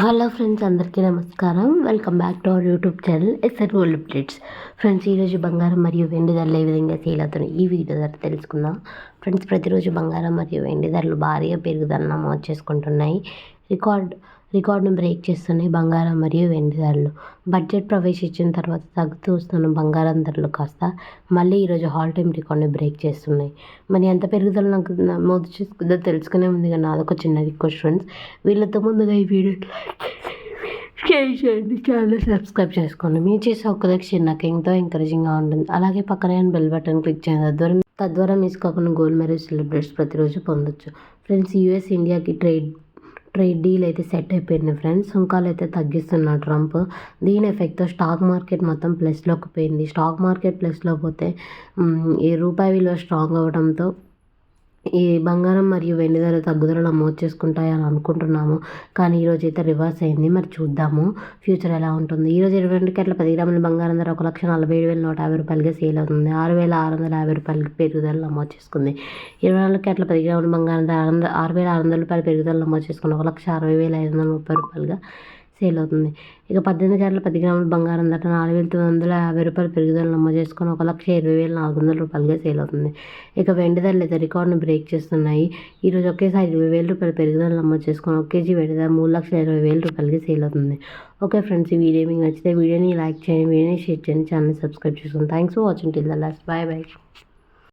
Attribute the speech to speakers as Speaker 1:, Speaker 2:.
Speaker 1: Hello friends అందరికీ నమస్కారం. Welcome back to our YouTube channel SR gold updates friends ఈరోజు బంగారం మరియు వెండి ధరలు ఏ విధంగా సేల్ అవుతున్నాయి? ఈ వీడియో ధర తెలుసుకుందాం. ఫ్రెండ్స్ ప్రతిరోజు బంగారం మరియు వెండి ధరలు భారీగా పెరుగుదల నమోదు చేసుకుంటున్నాయి. రికార్డ్ రికార్డును బ్రేక్ చేస్తున్నాయి బంగారం మరియు వెండి ధరలు. బడ్జెట్ ప్రవేశించిన తర్వాత తగ్గుతూ వస్తున్న బంగారం ధరలు కాస్త మళ్ళీ ఈరోజు హాల్ టైం రికార్డుని బ్రేక్ చేస్తున్నాయి. మరి ఎంత పెరుగుదల నాకు నమోదు చేసుకుందో తెలుసుకునే ముందుగా నాదొక చిన్న రిక్వెస్ట్ ఫ్రెండ్స్ వీళ్ళతో ముందుగా ఈ వీడియో షేర్ చేయండి ఛానల్ సబ్స్క్రైబ్ చేసుకోండి. మీరు చేసే ఒక్క లక్ష నాకు ఎంతో ఎంకరేజింగ్గా ఉంటుంది. అలాగే పక్కనే బెల్ బటన్ క్లిక్ చేయండి. తద్వారా తద్వారా మిస్ కాకుండా గోల్డ్ మెడల్ సెలబ్రేట్స్ ప్రతిరోజు పొందొచ్చు. ఫ్రెండ్స్ యూఎస్ ఇండియాకి ట్రేడ్ ట్రేడ్ డీల్ అయితే సెట్ అయిపోయింది ఫ్రెండ్స్. సుంకాలు అయితే తగ్గిస్తున్నాడు ట్రంప్. దీని ఎఫెక్ట్తో స్టాక్ మార్కెట్ మొత్తం ప్లస్లోకి పోయింది. స్టాక్ మార్కెట్ ప్లస్లో పోతే ఈ రూపాయి విలువ స్ట్రాంగ్ అవ్వడంతో ఈ బంగారం మరియు వెండి ధర తగ్గుదల నమోదు చేసుకుంటాయని అనుకుంటున్నాము. కానీ ఈరోజు అయితే రివర్స్ అయింది. మరి చూద్దాము. ఫ్యూచర్ ఎలా ఉంటుంది? ఈరోజు ఇరవై రెండు గంటల పది గ్రాముల బంగారం ధర ఒక లక్ష నలభై ఏడు వేల నూట యాభై రూపాయలుగా సేల్ అవుతుంది. ఆరు వేల ఆరు వందల యాభై రూపాయలకి పెరుగుదల నమోదు చేసుకుంది. ఇరవై నాలుగు గంటల పది గ్రాముల బంగారం ధర ఆరు వేల ఆరు వందల రూపాయల పెరుగుదల నమోదు చేసుకుంది ఒక లక్ష అరవై వేల ఐదు వందల ముప్పై రూపాయలుగా సేల్ అవుతుంది. ఇక పద్దెనిమిది క్యారెట్ల పది గ్రాముల బంగారం ధర నాలుగు వేల తొమ్మిది వందల యాభై రూపాయలు పెరుగుదల నమోదు చేసుకొని ఒక లక్ష ఇరవై వేల నాలుగు వందల రూపాయలుగా సేల్ అవుతుంది. ఇక వెండి ధరలు అయితే రికార్డును బ్రేక్ చేస్తున్నాయి. ఈరోజు ఒకేసారి ఇరవై వేల రూపాయల పెరుగుదల నమోదు చేసుకొని ఒక కేజీ వెండి ధర మూడు లక్షల ఇరవై వేల రూపాయలకి సేల్ అవుతుంది. ఓకే ఫ్రెండ్స్ ఈ వీడియో మీకు నచ్చితే వీడియోని లైక్ చేయండి వీడియోని షేర్ చేయండి ఛానల్ సబ్స్క్రైబ్ చేసుకోండి thanks for watching. Till the last. Bye bye.